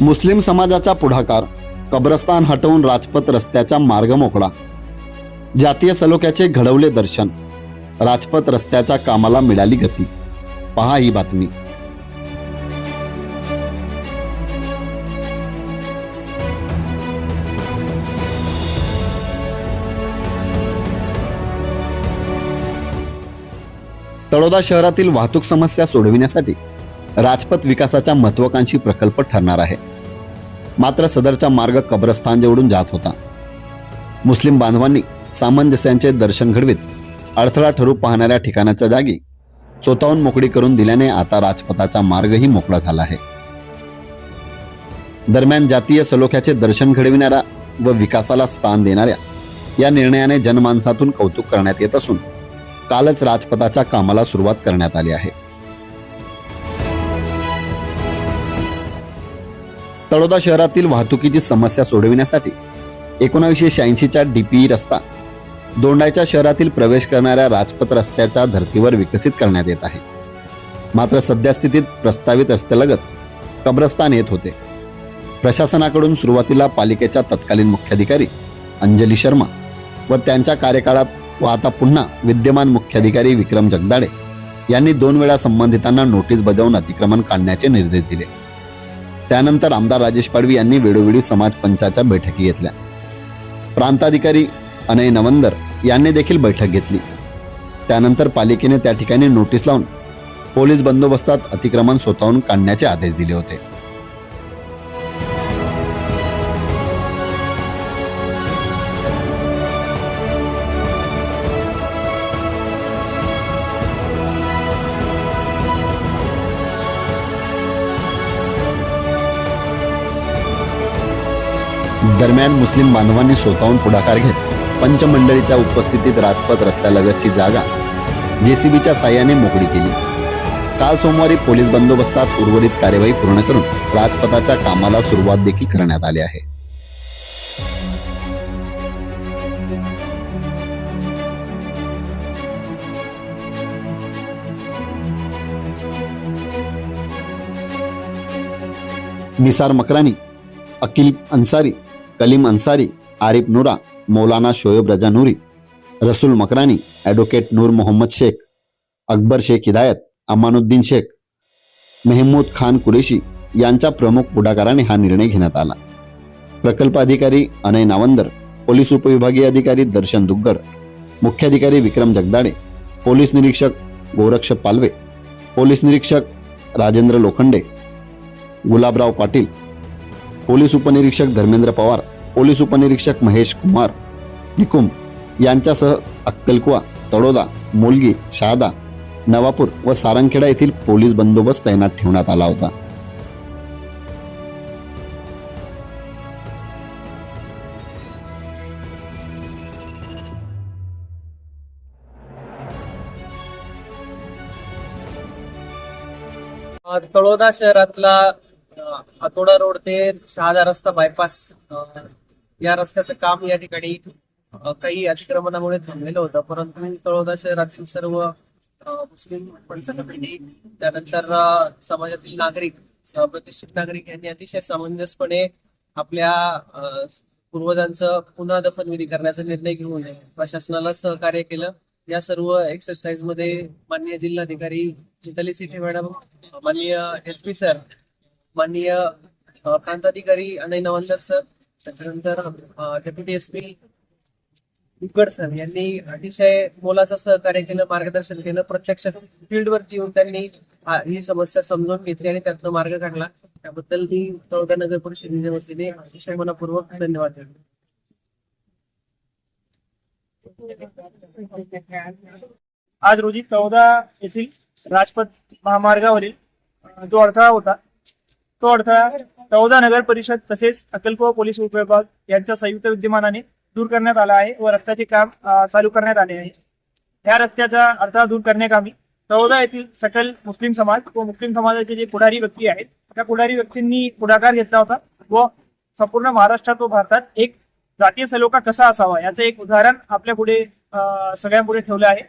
मुस्लिम समाजाचा पुढाकार कब्रस्तान हटवून राजपथ रस्त्याचा मार्ग मोकळा. जातीय सलोख्याचे घडवले दर्शन राजपथ रस्त्याच्या कामाला मिळाली गती. पहा ही बातमी. तळोदा शहरातील वाहतूक समस्या सोडविण्यासाठी राजपथ विकासाचा महत्वाकांक्षी प्रकल्प ठरणार आहे. मात्र सदरचा मार्ग कब्रस्तान जेवढून जात होता. मुस्लिम बांधवांनी सामंजस्यांचे दर्शन घडवीत. अडथळा ठरू पाहणाऱ्या ठिकाणाच्या जागी स्वतःहून मोकळी करून दिल्याने आता राजपथाचा मार्गही मोकळा झाला आहे. दरम्यान जातीय सलोख्याचे दर्शन घडविणाऱ्या व विकासाला स्थान देणाऱ्या या निर्णयाने जनमानसातून कौतुक करण्यात येत असून कालच राजपथाच्या कामाला सुरुवात करण्यात आली आहे. तळोदा शहरातील वाहतुकीची समस्या सोडविण्यासाठी एकोणावीसशे शहाऐंशीच्या डीपी रस्ता दोंडायच्या शहरातील प्रवेश करणाऱ्या राजपथ रस्त्याच्या धर्तीवर विकसित करण्यात येत आहे. मात्र सध्या स्थितीत प्रस्तावित रस्त्यालगत कब्रस्तान येत होते. प्रशासनाकडून सुरुवातीला पालिकेच्या तत्कालीन मुख्याधिकारी अंजली शर्मा व त्यांच्या कार्यकाळात व आता पुन्हा विद्यमान मुख्याधिकारी विक्रम जगदाडे यांनी दोन वेळा संबंधितांना नोटीस बजावून अतिक्रमण काढण्याचे निर्देश दिले. त्यानंतर आमदार राजेश पाडवी यांनी वेळोवेळी समाज पंचाच्या बैठकी घेतल्या. प्रांताधिकारी अनय नवंदर यांनी देखील बैठक घेतली. त्यानंतर पालिकेने त्या ठिकाणी नोटीस लावून पोलीस बंदोबस्तात अतिक्रमण स्वतःहून काढण्याचे आदेश दिले होते. दरम्यान मुस्लिम बांधवांनी स्वतःहून पुढाकार घेत पंचमंडळीच्या उपस्थितीत राजपथ रस्त्यालगतची जागा जेसीबीच्या साह्याने मोकळी केली. काल सोमवारी पोलीस बंदोबस्तात उर्वरित कार्यवाही पूर्ण करून राजपथाच्या कामाला सुरुवात देखील करण्यात आली आहे. निसार मकरानी अकिल अन्सारी कलीम अन्सारी आरिफ नुरा मौलाना शोएब रजा नूरी रसूल मकरानी ॲडव्होकेट नूर मोहम्मद शेख अकबर शेख हिदायत अमानुद्दीन शेख मेहमूद खान कुरेशी यांच्या प्रमुख पुढाकाराने हा निर्णय घेण्यात आला. प्रकल्प अधिकारी अनय नावंदर पोलीस उपविभागीय अधिकारी दर्शन दुग्गड मुख्याधिकारी विक्रम जगदाडे पोलीस निरीक्षक गोरक्ष पालवे पोलीस निरीक्षक राजेंद्र लोखंडे गुलाबराव पाटील पोलीस उपनिरीक्षक धर्मेंद्र पवार पोलीस उपनिरीक्षक महेश कुमार निकुम यांच्यासह अक्कलकुवा तळोदा मोलगी शहादा नवापूर व सारंगखेडा येथील पोलीस बंदोबस्त तैनात ठेवण्यात आला होता. तळोदा शहरातला आतोडा रोड ते शहादा रस्ता बायपास या रस्त्याचं काम या ठिकाणी काही अतिक्रमणामुळे थांबलेलं होतं. परंतु तळोदा शहरातील सर्व मुस्लिम पंचकमिटी त्यानंतर समाजातील नागरिक प्रतिष्ठित नागरिक यांनी अतिशय सामंजस्यपणे आपल्या पूर्वजांचं पुन्हा दफनविधी करण्याचा निर्णय घेऊन प्रशासनाला सहकार्य केलं. या सर्व एक्सरसाइजमध्ये माननीय जिल्हाधिकारी मिताली सिटी मॅडम माननीय एस पी सर माननीय प्रांताधिकारी अनय नवंदर सर त्याच्यानंतर deputy S P Ukad sir यांनी अतिशय मोलाचं सहकार्य केलं मार्गदर्शन केलं. प्रत्यक्ष फील्डवरती येऊन त्यांनी ही समस्या समजून घेतली आणि त्यातनं मार्ग काढला. त्याबद्दल मी तळोदा नगर परिषदेच्या वतीने अतिशय मनापूर्वक धन्यवाद देतो. आज रोजी चौदा येथील राजपथ महामार्गावरील जो अडथळा होता तो अडथळा चौदा नगर परिषद तसेच अक्कलकोवा पोलीस उपविभाग यांच्या संयुक्त विद्यमानाने दूर करण्यात आला आहे व रस्त्याचे काम चालू करण्यात आले आहे. या रस्त्याचा अडथळा दूर करण्याकामी चौदा येथील सकल मुस्लिम समाज व मुस्लिम समाजाचे जे पुढारी व्यक्ती आहेत त्या पुढारी व्यक्तींनी पुढाकार घेतला होता व संपूर्ण महाराष्ट्रात व भारतात एक जातीय सलोखा कसा असावा याचं एक उदाहरण आपल्या पुढे सगळ्यांपुढे ठेवलं आहे.